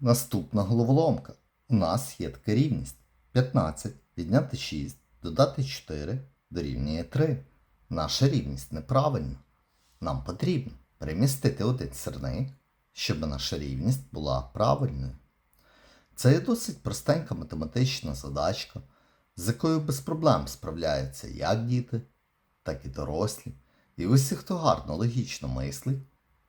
Наступна головоломка. У нас є така рівність. 15 відняти 6, додати 4 дорівнює 3. Наша рівність неправильна. Нам потрібно перемістити один сірник, щоб наша рівність була правильною. Це є досить простенька математична задачка, з якою без проблем справляються як діти, так і дорослі. І усі, хто гарно логічно мислить,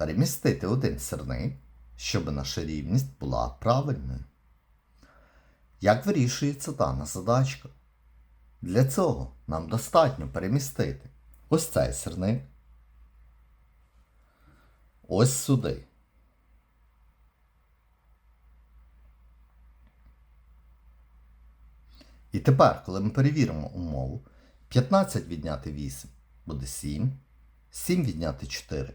перемістити один сирник, щоб наша рівність була правильною. Як вирішується дана задачка? Для цього нам достатньо перемістити ось цей сирник, ось сюди. І тепер, коли ми перевіримо умову, 15 відняти 8 буде 7, 7 відняти 4